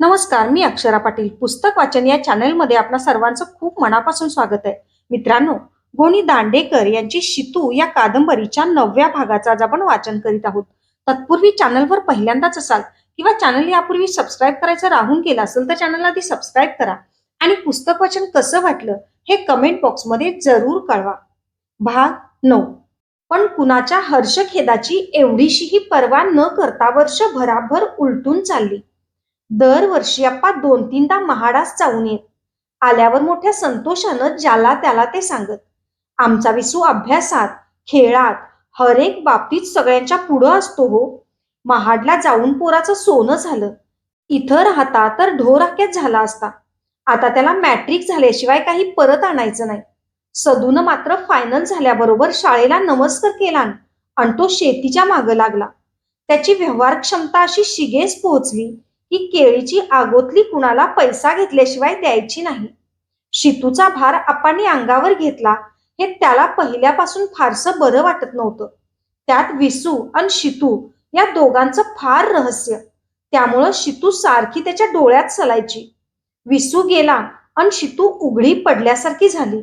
नमस्कार मी अक्षरा पाटील. पुस्तक वाचन या चॅनलमध्ये आपल्या सर्वांचं खूप मनापासून स्वागत आहे. मित्रांनो गोणी दांडेकर यांची शितू या कादंबरीच्या नवव्या भागाचं आज आपण वाचन करीत आहोत. तत्पूर्वी चॅनलवर पहिल्यांदाच असाल किंवा चॅनल यापूर्वी सबस्क्राईब करायचं राहून गेलं असेल तर चॅनलला आधी सबस्क्राईब करा आणि पुस्तक वाचन कसं वाटलं हे कमेंट बॉक्समध्ये जरूर कळवा. भाग नऊ. पण कुणाच्या हर्षखेदाची एवढीशीही पर्वा न करता वर्षभराभर उलटून चालली. दरवर्षी अप्पा दोन तीनदा महाडास जाऊन येत आल्यावर मोठ्या संतोषानं ज्याला त्याला ते सांगत आमचा विसू अभ्यासात खेळात हर एक बाबतीत सगळ्यांच्या पुढं असतो हो. महाडला जाऊन पोराचं सोनं झालं. इथं राहता तर ढोराक्यात झाला असता. आता त्याला मॅट्रिक झाल्याशिवाय काही परत आणायचं नाही. सदून मात्र फायनल झाल्याबरोबर शाळेला नमस्कार केला आणि तो शेतीच्या मागं लागला. त्याची व्यवहार क्षमता अशी शिगेस पोहोचली. की केळीची आगोतली कुणाला पैसा घेतल्याशिवाय द्यायची नाही. शितूचा भार आपांनी अंगावर घेतला हे त्याला पहिल्यापासून फारसं बरं वाटत नव्हतं. त्यात विसू आणि शितू या दोघांचं फार रहस्य. त्यामुळं शितू सारखी त्याच्या डोळ्यात सलायची. विसू गेला आणि शितू उघडी पडल्यासारखी झाली.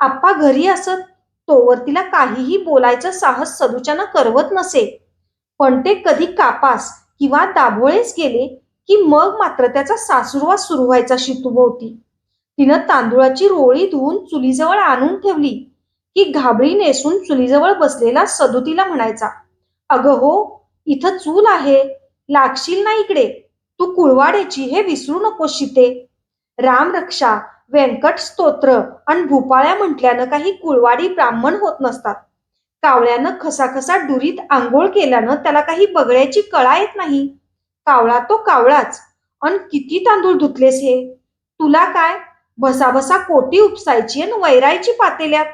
आप्पा घरी असत तोवर तिला काहीही बोलायचं साहस सदुच्यानं करवत नसे. पण ते कधी कापास किंवा दाभोळेच गेले की मग मात्र त्याचा सासुरवास सुरू व्हायचा शितूभोवती. तिनं तांदुळाची रोळी धुवून चुलीजवळ आणून ठेवली की घाबरी नेसून चुलीजवळ बसलेला सदुतीला म्हणायचा अगं हो इथं चूल आहे लागशील ना इकडे तू कुळवाड्याची हे विसरू नको शिते. रामरक्षा व्यंकट स्तोत्र आणि भूपाळ्या म्हटल्यानं काही कुळवाडी ब्राह्मण होत नसतात. कावळ्यानं खसाखसा डुरीत आंघोळ केल्यानं त्याला काही बगळ्याची कळा येत नाही. कावळा तो कावळाच. अन किती तांदूळ धुतलेस हे? तुला काय? भसाभसा कोटी उपसायची आणि वैरायची पातेल्यात?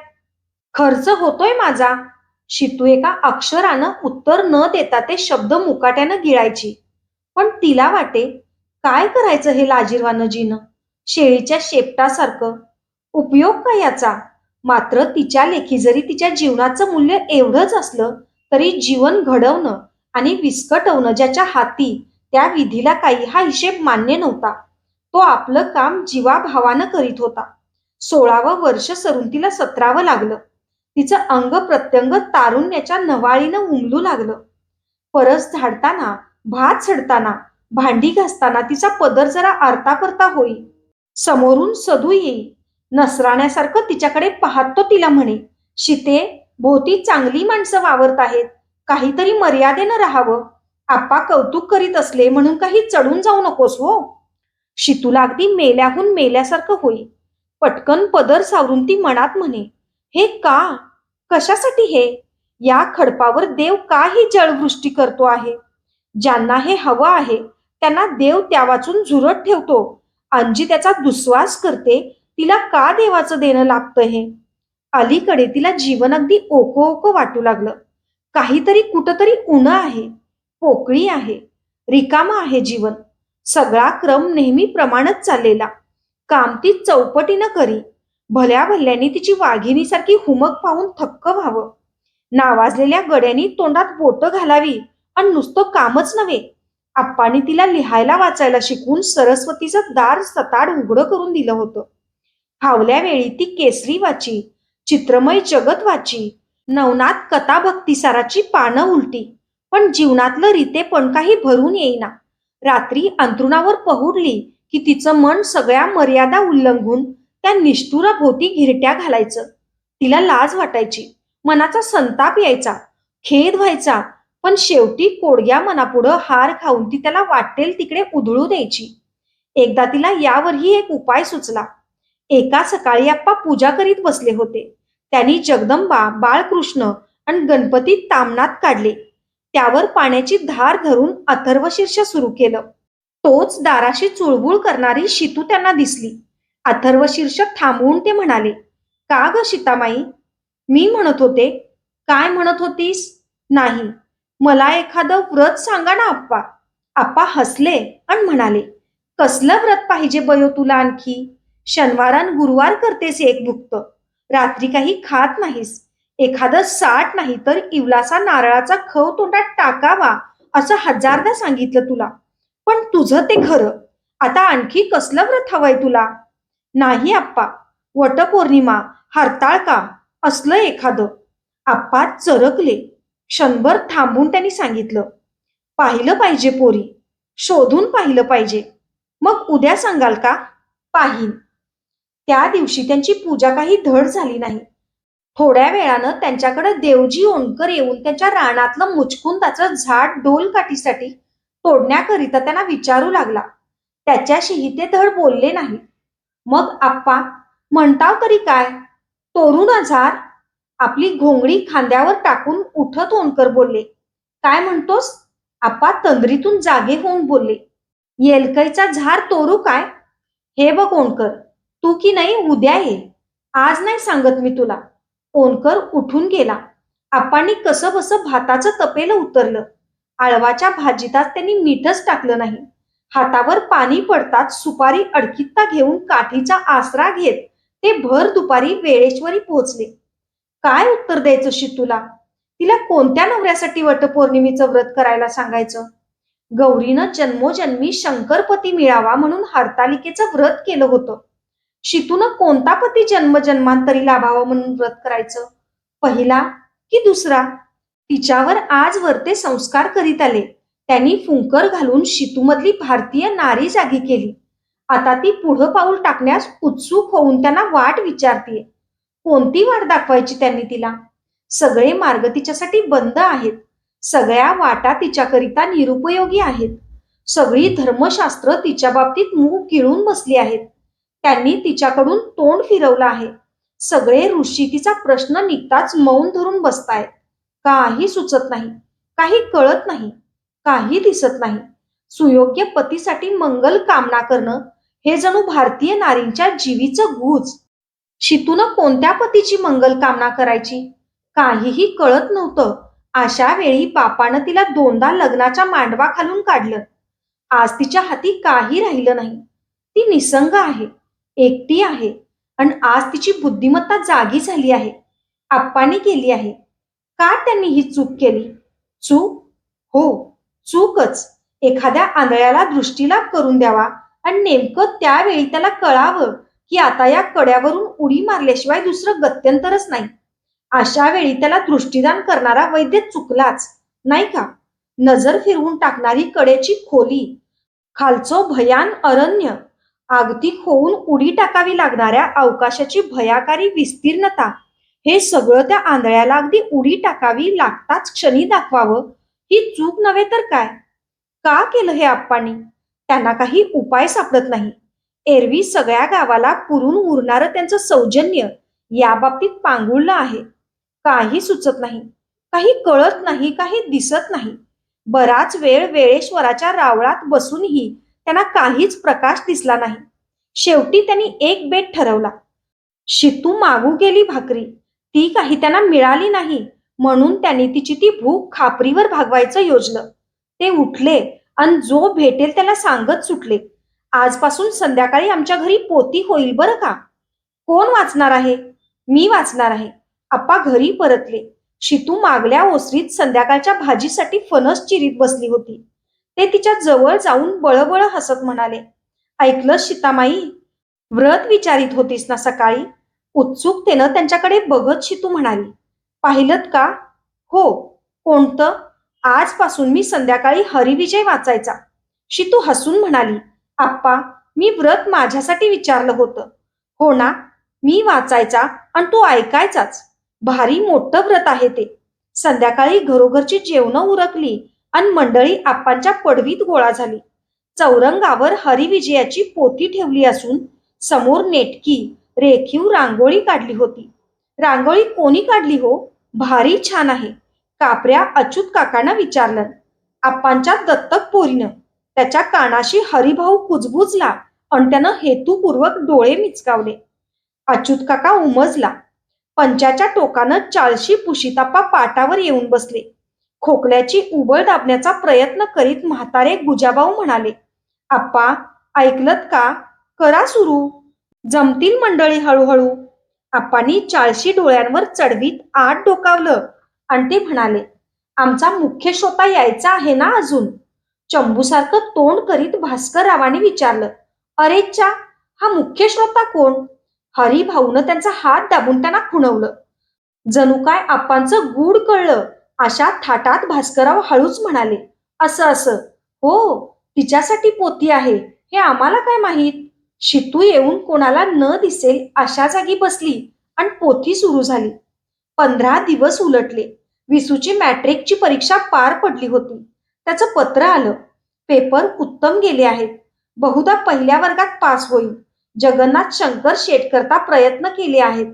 खर्च होतोय माझा. शितू एका अक्षरानं उत्तर न देता ते शब्द मुकाट्यानं गिळायची. पण तिला वाटे काय करायचं हे लाजीरवानं जीनं शेळीच्या शेपटासारखं. उपयोग काय याचा? मात्र तिच्या लेखी जरी तिच्या जीवनाचं मूल्य एवढंच असलं तरी जीवन घडवणं आणि विस्कटवणं ज्याच्या हाती त्या विधीला काही हा हिशेब मान्य नव्हता. तो आपलं काम जीवाभावानं करीत होता. सोळावं वर्ष सरून तिला सतरावं लागलं. तिचं अंग प्रत्यंग तारुण्याच्या नवाळीनं उमलू लागलं. परस झाडताना भात सडताना भांडी घासताना तिचा पदर जरा आरतापरता होई. समोरून सदू येई. नसराण्यासारखं तिच्याकडे पाहत तो तिला म्हणे शिते भोवती चांगली माणसं वावरत आहेत. काहीतरी मर्यादेनं राहावं. आप्पा कौतुक करीत असले म्हणून काही चढून जाऊ नकोस हो. शितूला अगदी मेल्याहून मेल्यासारखं होई. पटकन पदर सावरून ती मनात म्हणे हे का? कशासाठी हे? या खडपावर देव का ही जळवृष्टी करतो आहे. ज्यांना हे हवं आहे त्यांना देव त्या वाचून झुरत ठेवतो. अंजी त्याचा दुस्वास करते तिला का देवाचं देणं लागतं हे? अलीकडे तिला जीवन अगदी ओको ओको वाटू लागलं. काहीतरी कुठंतरी उणं आहे. पोकळी आहे रिकामा आहे जीवन. सगळा क्रम नेहमीप्रमाणेच चाललेला. काम ती चौपटीनं करी भल्या भल्ल्यानी तिची वाघिणीसारखी हुमक पाहून थक्क व्हावं. नावाजलेल्या गड्यांनी तोंडात बोटं घालावी आणि नुसतं कामच नव्हे. आप्पानी तिला लिहायला वाचायला शिकवून सरस्वतीचं दार सताड उघडं करून दिलं होतं. फावल्या वेळी ती केसरी वाची चित्रमय जगत वाची नवनाथ कथा भक्तिसाराची पानं उलटी. पण जीवनातलं रितेपण काही भरून येईना. रात्री अंथरुणावर पहुडली की तिचं मन सगळ्या मर्यादा उल्लंघून त्या निष्ठुरा भोवती घिरट्या घालायचं. तिला लाज वाटायची. मनाचा संताप यायचा. खेद व्हायचा. पण शेवटी कोडग्या मनापुढं हार खाऊन ती त्याला वाटेल तिकडे उधळू द्यायची. एकदा तिला यावरही एक उपाय सुचला. एका सकाळी आप्पा पूजा करीत बसले होते. त्यांनी जगदंबा बाळकृष्ण आणि गणपती तामनात काढले. त्यावर पाण्याची धार धरून अथर्व शीर्ष सुरू केलं. तोच दाराशी चुळबुळ करणारी शितू त्यांना दिसली. अथर्व शीर्षक थांबवून ते म्हणाले का ग शीतामाई मी म्हणत होते. काय म्हणत होतीस? नाही. मला एखादं व्रत सांगा ना आप्पा. आप्पा हसले आणि म्हणाले कसलं व्रत पाहिजे बयो तुला आणखी? शनिवारान गुरुवार करतेस एक भुक्त. रात्री काही खात नाहीस. एखादं साठ नाही तर इवलासा नारळाचा खव तोंडात टाकावा असं हजारदा सांगितलं तुला. पण तुझं ते खरं. आता आणखी कसलं व्रत हवंय तुला? नाही आप्पा. वटपौर्णिमा हरताळका असलं एखादं. आप्पा चरकले. क्षणभर थांबून त्यांनी सांगितलं. पाहिलं पाहिजे पोरी. शोधून पाहिलं पाहिजे. मग उद्या सांगाल का? पाहीन. त्या दिवशी त्यांची पूजा काही धड झाली नाही. थोड्या वेळानं त्यांच्याकडे देवजी ओणकर येऊन त्यांच्या रानातलं मुचकुंदाचं झाड डोल काठीसाठी तोडण्याकरिता त्यांना विचारू लागला. त्याच्याशीही ते धड बोलले नाही. मग आप्पा म्हणताव तरी काय? तोरून झार आपली घोंगडी खांद्यावर टाकून उठत ओणकर बोलले काय म्हणतोस? आप्पा तंद्रीतून जागे होऊन बोलले येलकईचा झार तोरू काय? हे बघ ओणकर तू की नाही उद्या ये. आज नाही सांगत मी तुला. ओणकर उठून गेला. आपांनी कसं बसं भाताचं तपेलं उतरलं. आळवाच्या भाजीतात त्यांनी मीठच टाकलं नाही. हातावर पाणी पडताच सुपारी अडकित्ता घेऊन काठीचा आसरा घेत ते भर दुपारी वेळेश्वरी पोहोचले. काय उत्तर द्यायचं शितूला? तिला कोणत्या नवऱ्यासाठी वटपौर्णिमेचं व्रत करायला सांगायचं? गौरीनं जन्मोजन्मी शंकरपती मिळावा म्हणून हरतालिकेचं व्रत केलं होतं. शितूनं कोणता पती जन्मजन्मांतरी लाभावा म्हणून व्रत करायचं? पहिला की दुसरा? तिच्यावर आजवर ते संस्कार करीत आले. त्यांनी फुंकर घालून शितूमधली भारतीय नारी जागी केली. आता ती पुढं पाऊल टाकण्यास उत्सुक होऊन त्यांना वाट विचारतीये. कोणती वाट दाखवायची त्यांनी तिला? सगळे मार्ग तिच्यासाठी बंद आहेत. सगळ्या वाटा तिच्याकरिता निरुपयोगी आहेत. सगळी धर्मशास्त्र तिच्या बाबतीत मूग गिळून बसली आहेत. त्यांनी तिच्याकडून तोंड फिरवलं आहे. सगळे ऋषिकीचा प्रश्न निघताच मौन धरून बसतायत. काही सुचत नाही काही कळत नाही काही दिसत नाही. सुयोग्य पतीसाठी मंगल कामना करणं हे जणू भारतीय नारींच्या जीवीचं गुज. शितून कोणत्या पतीची मंगल कामना करायची? काहीही कळत नव्हतं. अशा वेळी बापानं तिला दोनदा लग्नाच्या मांडवा खालून काढलं. आज तिच्या हाती काही राहिलं नाही. ती निसंग आहे. एकटी आहे. आणि आज तिची बुद्धिमत्ता जागी झाली आहे. आप्पांनी केली आहे. का त्यांनी ही चूक केली? चूक? हो चूकच. एखाद्या आंधळ्याला दृष्टीलाभ करून द्यावा आणि नेमकं त्यावेळी त्याला कळावं की आता या कड्यावरून उडी मारल्याशिवाय दुसरं गत्यंतरच नाही. अशा वेळी त्याला दृष्टीदान करणारा वैद्य चुकलाच नाही का? नजर फिरवून टाकणारी कडेची खोली खालचो भयान अरण्य आगतिक होऊन उडी टाकावी लागणाऱ्या अवकाशाची भयाकारी विस्तीर्णता. हे सगळं त्या आंधळ्याला अगदी उडी टाकावी लागताच क्षणी दाखवावं. ही चूक नव्हे तर काय? का केलं हे आप्पांनी? त्यांना काही उपाय सापडत नाही. एरवी सगळ्या गावाला पुरून उरणारं त्यांचं सौजन्य याबाबतीत पांगुळलं आहे. काही सुचत नाही. काही कळत नाही. काही दिसत नाही. बराच वेळ वेळेश्वराच्या रावळात बसूनही त्यांना काहीच प्रकाश दिसला नाही. शेवटी त्यांनी एक बेट ठरवला. शितू मागू गेली भाकरी. ती काही त्यांना मिळाली नाही. म्हणून त्यांनी तिची ती भूक खापरीवर भागवायचं योजलं. ते उठले आणि जो भेटेल त्याला सांगत सुटले. आजपासून संध्याकाळी आमच्या घरी पोती होईल बरं का? कोण वाचणार आहे? मी वाचणार आहे. आप्पा घरी परतले. शितू मागल्या ओसरीत संध्याकाळच्या भाजीसाठी फणस चिरीत बसली होती. ते तिच्या जवळ जाऊन बळबळ हसत म्हणाले. ऐकलं सीतामाई? व्रत विचारित होतीस ना सकाळी? उत्सुकतेनं त्यांच्याकडे बघत शितू म्हणाली. पाहिलत का? हो. कोणतं? आजपासून मी संध्याकाळी हरिविजय वाचायचा. शितू हसून म्हणाली. आप्पा मी व्रत माझ्यासाठी विचारलं होतं. हो ना मी वाचायचा आणि तू ऐकायचाच. भारी मोठं व्रत आहे ते. संध्याकाळी घरोघरची जेवणं उरकली. आणि मंडळी आप्पांच्या पडवीत गोळा झाली. चौरंगावर हरिविजयाची पोती ठेवली असून समोर नेटकी रेखीव रांगोळी काढली होती. रांगोळी कोणी काढली हो? भारी छान आहे. कापऱ्या अच्युत काकांना विचारलं. आप्पांच्या दत्तक पोरीनं. त्याच्या कानाशी हरिभाऊ कुजबुजला आणि त्यानं हेतुपूर्वक डोळे मिचकावले. अच्युत काका उमजला. पंचाच्या टोकानं चाळशी पुशिताप्पा पाटावर येऊन बसले. खोकल्याची उबळ दाबण्याचा प्रयत्न करीत म्हातारे गुजाभाऊ म्हणाले आप्पा ऐकलत का? करा सुरू. जमतील मंडळी हळूहळू. आप्पांनी चाळशी डोळ्यांवर चढवीत आत डोकावलं आणि ते म्हणाले आमचा मुख्य श्रोता यायचा आहे ना अजून? चंबूसारखं तोंड करीत भास्कररावांनी विचारलं अरे चा हा मुख्य श्रोता कोण? हरिभाऊनं त्यांचा हात दाबून त्यांना खुणवलं. जणू काय आपांचं गूढ कळलं. अशा थाटात भास्करराव हळूच म्हणाले असं असं. हो तिच्यासाठी पोती आहे. हे आम्हाला काय माहीत? शितू येऊन कोणाला न दिसेल अशा जागी बसली आणि पोथी सुरू झाली. पंधरा दिवस उलटले. विसूची मॅट्रिकची परीक्षा पार पडली होती. त्याचं पत्र आलं. पेपर उत्तम गेले आहेत. बहुधा पहिल्या वर्गात पास होईल. जगन्नाथ शंकर शेटकरता प्रयत्न केले आहेत.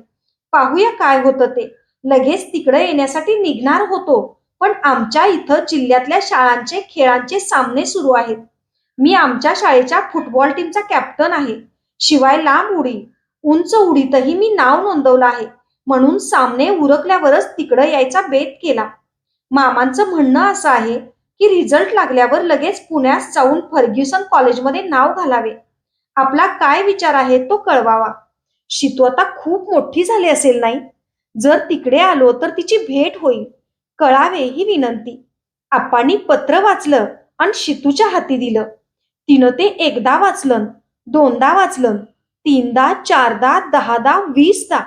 पाहूया काय होतं ते. लगेच तिकडे येण्यासाठी निघणार होतो. पण आमच्या इथं जिल्ह्यातल्या शाळांचे खेळांचे सामने सुरू आहेत. मी आमच्या शाळेच्या फुटबॉल टीमचा कॅप्टन आहे. शिवाय लांब उडी उंच उडीतही मी नाव नोंदवलं आहे. म्हणून सामने उरकल्यावरच तिकडं यायचा बेत केला. मामांचं म्हणणं असं आहे की रिझल्ट लागल्यावर लगेच पुण्यात जाऊन फर्ग्युसन कॉलेजमध्ये नाव घालावे. आपला काय विचार आहे तो कळवावा. शितू आता खूप मोठी झाली असेल नाही? जर तिकडे आलो तर तिची भेट होईल. कळावे ही विनंती. आप्पांनी पत्र वाचलं आणि शितूच्या हाती दिलं. तिनं ते एकदा वाचलं दोनदा वाचलं तीनदा चारदा दहादा वीसदा.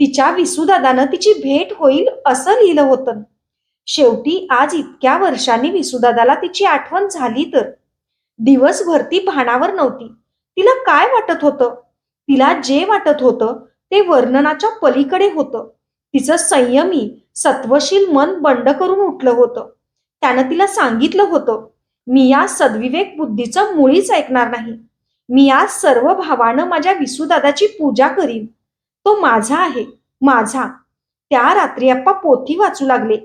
तिच्या विसुदादानं तिची भेट होईल असं लिहिलं होतं. शेवटी आज इतक्या वर्षांनी विसुदादाला तिची आठवण झाली तर. दिवसभर ती भानावर नव्हती. तिला काय वाटत होतं? तिला जे वाटत होतं ते वर्णनाच्या पलीकडे होतं. तिचं संयमी सत्वशील मन बंड करून उठलं होतं. त्यानं तिला सांगितलं होतं मी या सद्विवेक बुद्धीचं मुळीच ऐकणार नाही. मी या सर्व भावानं माझ्या विसूदादाची पूजा करीन. तो माझा आहे माझा. त्या रात्री आप्पा पोथी वाचू लागले.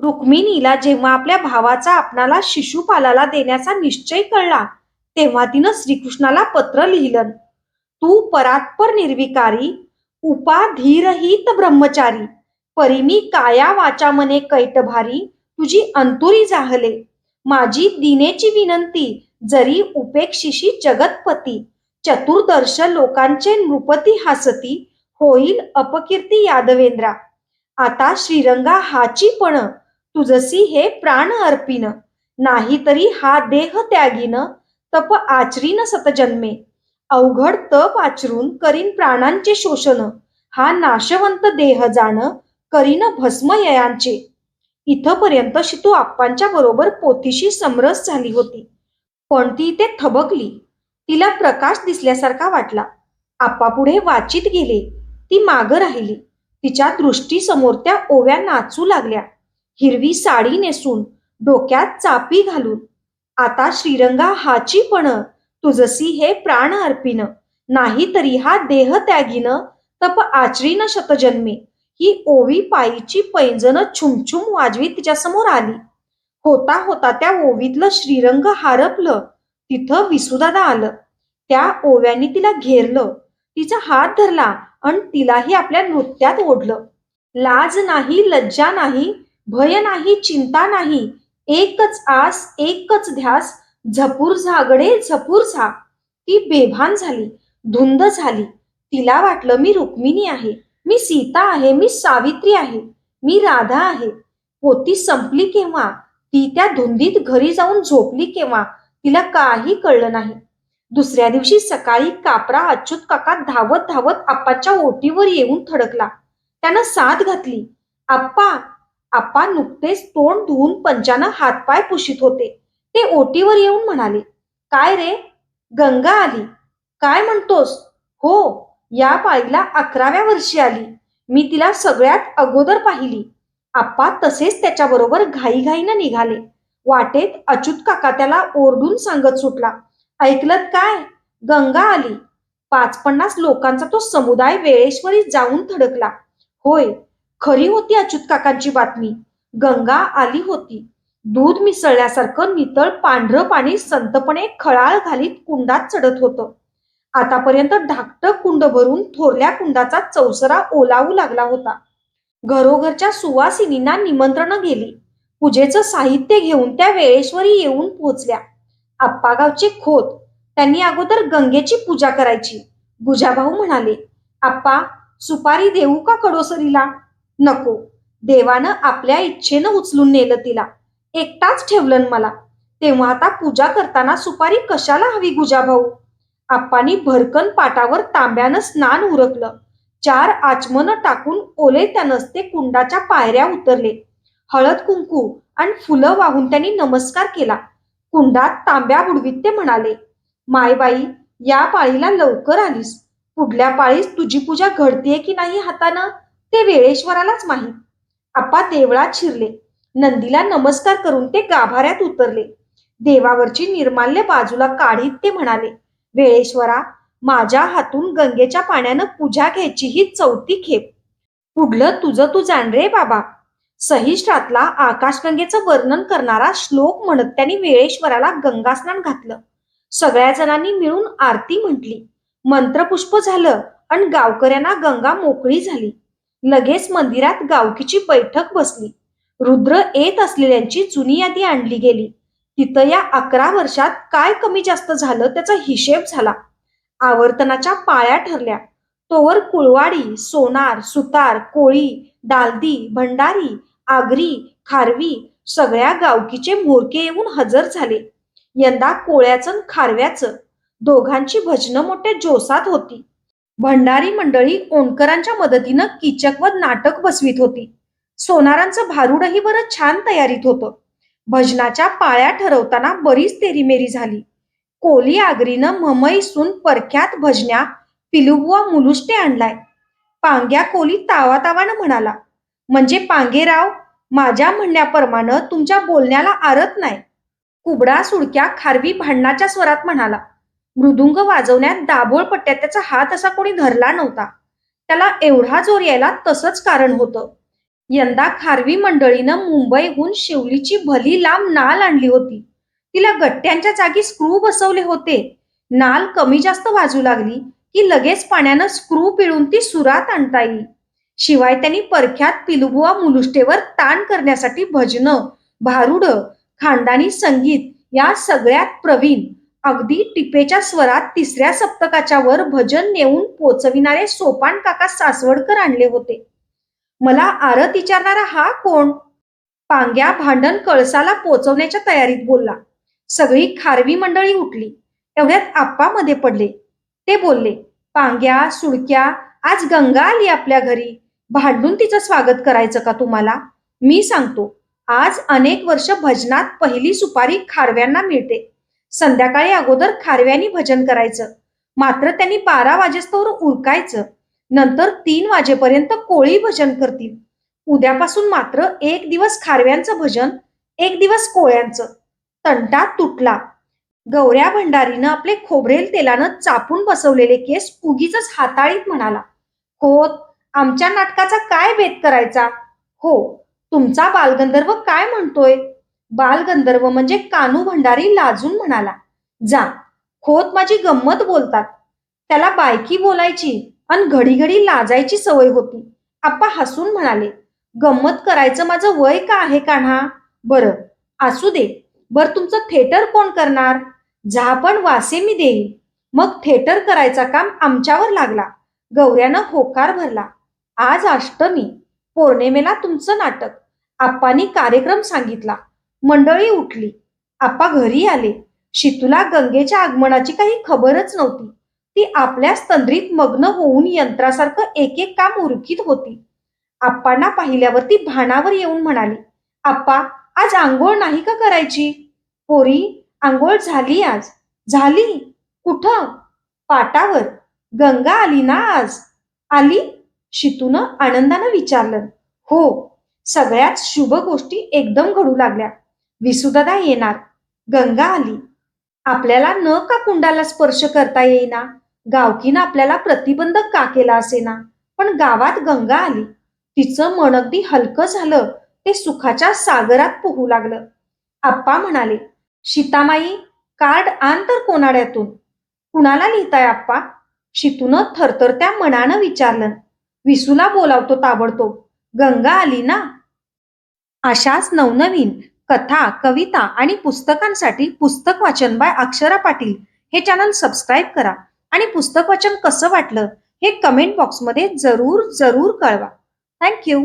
रुक्मिणीला जेव्हा आपल्या भावाचा आपणाला शिशुपालाला देण्याचा निश्चय कळला तेव्हा तिनं श्रीकृष्णाला पत्र लिहिलं. तू परात्पर निर्विकारी उपाधीरहित ब्रह्मचारी. परिमी काया वाचा मने कैटभारी तुझी अंतुरी जाहले. माझी दिनेची विनंती जरी उपेक्षिशी जगतपती चतुर्दर्श लोकांचे नृपती हासती होईल अपकीर्ती यादवेंद्रा. आता श्रीरंगा हाची पण तुझसी हे प्राण अर्पिन. नाही तरी हा देह त्यागीन तप आचरीन सतजन्मे. अवघड तप आचरून करीन प्राणांचे शोषण. हा नाशवंत देह जाण करीन भस्मययांचे इथपर्यंत शितू आप्पांच्या बरोबर पोथीशी समरस झाली होती. पण ती इथे थबकली. तिला प्रकाश दिसल्यासारखा वाटला. आप्पा पुढे वाचित गेले. ती मागं राहिली. तिच्या दृष्टीसमोर त्या ओव्या नाचू लागल्या. हिरवी साडी नेसून डोक्यात चापी घालून. आता श्रीरंगा हाची पण तुझसी हे प्राण अर्पिन. नाही तरी हा देह त्यागीन. तप आचरीन शतजन्मी ही ओवी पायीची पैंजन छुमछुम वाजवीत तिच्यासमोर आली. होता होता त्या ओवीतलं श्रीरंग हारपलं. तिथं विसुदादा आलं. त्या ओव्यानी तिला घेरलं. तिचा हात धरला आणि तिलाही आपल्या नृत्यात ओढलं. लाज नाही लज्जा नाही भय नाही चिंता नाही. एकच आस एकच ध्यास झपूर झागडे झपूर झा. ती बेभान झाली धुंद झाली. तिला वाटलं मी रुक्मिणी आहे. मी सीता आहे मी सावित्री आहे मी राधा आहे. पोती संपली केव्हा? ती त्या धुंदीत घरी जाऊन झोपली केव्हा? तिला काही कळलं नाही. दुसऱ्या दिवशी सकाळी कापरा अच्युत काका धावत धावत आप्पाच्या ओटीवर येऊन थडकला. त्यानं साथ घातली. आप्पा आप्पा नुकतेच तोंड धुवून पंचानं हातपाय पुशीत होते. ते ओटीवर येऊन म्हणाले काय रे? गंगा आली. काय म्हणतोस? हो या पाळीला अकराव्या वर्षी आली. मी तिला सगळ्यात अगोदर पाहिली. आप्पा तसेच त्याच्याबरोबर घाईघाईनं निघाले. वाटेत अच्युत काका त्याला ओरडून सांगत सुटला ऐकलत काय? गंगा आली. पाच पन्नास लोकांचा तो समुदाय वेळेश्वरी जाऊन थडकला होय खरी होती अच्युत काकांची बातमी. गंगा आली होती. दूध मिसळल्यासारखं नितळ पांढरं पाणी संतपणे खळाळ घालीत कुंडात चढत होतं. आतापर्यंत धाकटं कुंड भरून थोरल्या कुंडाचा चौसरा ओलावू लागला होता. घरोघरच्या सुवासिनींना निमंत्रण गेली. पूजेचं साहित्य घेऊन त्या वेळेश्वरी येऊन पोहोचल्या. आप्पागावचे खोत त्यांनी अगोदर गंगेची पूजा करायची. गुजाभाऊ म्हणाले आप्पा सुपारी देऊ का कडोसरीला नको. देवानं आपल्या इच्छेनं उचलून नेलं तिला. एकटाच ठेवलं मला. तेव्हा आता पूजा करताना सुपारी कशाला हवी गुजाभाऊ? आप्पांनी भरकन पाटावर तांब्यानं स्नान उरकलं. चार आचमन टाकून ओले त्यानंच ते कुंडाच्या पायऱ्या उतरले. हळद कुंकू आणि फुलं वाहून त्यांनी नमस्कार केला. कुंडात तांब्या बुडवीत ते म्हणाले मायबाई या पाळीला लवकर आलीस. पुढल्या पाळीस तुझी पूजा घडतीये की नाही हातानं ते वेळेश्वरालाच माहीत. आप्पा देवळात शिरले. नंदीला नमस्कार करून ते गाभाऱ्यात उतरले. देवावरची निर्माल्य बाजूला काढीत ते म्हणाले वेळेश्वरा माझ्या हातून गंगेच्या पाण्यानं पूजा घ्यायची ही चौथी खेप. पुढलं तुझं तू जाण रे बाबा. सहिष्ठातला आकाशगंगेचं वर्णन करणारा श्लोक म्हणत त्यांनी वेळेश्वराला गंगास्नान घातलं. सगळ्या जणांनी मिळून आरती म्हटली. मंत्रपुष्प झालं आणि गावकऱ्यांना गंगा मोकळी झाली. लगेच मंदिरात गावकीची बैठक बसली. रुद्र येत असलेल्यांची जुनी यादी आणली गेली. तिथं या अकरा वर्षात काय कमी जास्त झालं त्याचा हिशेब झाला. आवर्तनाच्या पाळ्या ठरल्या. तोवर कुळवाडी सोनार सुतार कोळी दालदी भंडारी आगरी खारवी सगळ्या गावकीचे म्होरके येऊन हजर झाले. यंदा कोळ्याचं खारव्याचं. दोघांची भजनं मोठ्या जोसात होती. भंडारी मंडळी ओणकरांच्या मदतीनं किचक व नाटक बसवीत होती. सोनारांचं भारुडही बरं छान तयारीत होतं. भजनाच्या पाळ्या ठरवताना बरीच तेरीमेरी झाली. कोली आगरीनं ममईसून परख्यात भजन्या पिलुबुवा मुलुष्टे आणलाय. पांग्या कोली तावातावानं म्हणाला म्हणजे पांगेराव माझ्या म्हणण्याप्रमाणे तुमच्या बोलण्याला आरत नाही कुबडा सुडक्या खारवी भांडणाच्या स्वरात म्हणाला मृदुंग वाजवण्यात दाभोळ पट्ट्यात त्याचा हात असा कोणी धरला नव्हता. त्याला एवढा जोर यायला तसंच कारण होतं. यंदा खारवी मंडळीनं मुंबईहून शिवलीची भली लांब नाल आणली होती. तिला गट्ट्यांच्या जागी स्क्रू बसवले होते. नाल कमी जास्त वाजू लागली की लगेच पाण्यानं स्क्रू पिळून ती सुरात आणता येईल. शिवाय त्यांनी परख्यात पिलुबुवा मुलुष्टेवर ताण करण्यासाठी भजनं भारुड खानदानी संगीत या सगळ्यात प्रवीण अगदी टिपेच्या स्वरात तिसऱ्या सप्तकाच्या वर भजन नेऊन पोचविणारे सोपान काका सासवडकर आणले होते. मला आरत विचारणारा हा कोण? पांग्या भांडण कळसाला पोचवण्याच्या तयारीत बोलला. सगळी खारवी मंडळी उठली. एवढ्यात आप्पा मध्ये पडले. ते बोलले पांग्या सुडक्या आज गंगा आली आपल्या घरी. भांडून तिचं स्वागत करायचं का तुम्हाला? मी सांगतो आज अनेक वर्ष भजनात पहिली सुपारी खारव्यांना मिळते. संध्याकाळी अगोदर खारव्यांनी भजन करायचं. मात्र त्यांनी बारा वाजेस्तोवर उरकायचं. नंतर तीन वाजेपर्यंत कोळी भजन करतील. उद्यापासून मात्र एक दिवस खारव्यांचं भजन एक दिवस कोळ्यांचं. तंटा तुटला. गौऱ्या भंडारीनं आपले खोबरेल तेलानं चापून बसवलेले केस उगीच हाताळीत म्हणाला होत आमच्या नाटकाचा काय भेद करायचा? हो तुमचा बालगंधर्व काय म्हणतोय? बालगंधर्व म्हणजे कानू भंडारी लाजून म्हणाला जा खोत माझी गंमत बोलतात. त्याला बायकी बोलायची. आणि घडी घडी लाजायची सवय होती. आप्पा हसून म्हणाले गंमत करायचं माझं वय का आहे कान्हा? बरं असू दे. बर तुमचं थिएटर कोण करणार? जा पण वासे मी देईन. मग थिएटर करायचा काम आमच्यावर लागला. गौऱ्यानं होकार भरला. आज अष्टमी. पौर्णिमेला तुमचं नाटक. आप्पांनी कार्यक्रम सांगितला. मंडळी उठली. आप्पा घरी आले. शितूला गंगेच्या आगमनाची काही खबरच नव्हती. ती आपल्याच तंद्रीत मग्न होऊन यंत्रासारखं एक एक काम उरकीत होती. आप्पांना पाहिल्यावर ती भानावर येऊन म्हणाली आप्पा आज आंघोळ नाही का करायची? पोरी आंघोळ झाली आज. झाली? कुठं? पाटावर. गंगा आली ना आज. आली? शितूनं आनंदानं विचारलं. हो. सगळ्याच शुभ गोष्टी एकदम घडू लागल्या. विसुदादा येणार. गंगा आली. आपल्याला न का कुंडाला स्पर्श करता येईना? गावकीनं आपल्याला प्रतिबंध का केला असेना? पण गावात गंगा आली. तिचं मन अगदी हलकं झालं. ते सुखाच्या सागरात पोहू लागलं. आप्पा म्हणाले सीतामाई कार्ड आण तर कोणाड्यातून कुणाला लिहिताय आप्पा? शितून थरथरत्या मनानं विचारलं. विसूला बोलावतो ताबडतोब गंगा आली ना? अशाच नवनवीन कथा कविता आणि पुस्तकांसाठी पुस्तक वाचन बाय अक्षरा पाटील हे चॅनल सबस्क्राईब करा आणि पुस्तक वाचन कसं वाटलं हे कमेंट बॉक्समध्ये जरूर जरूर कळवा. थँक्यू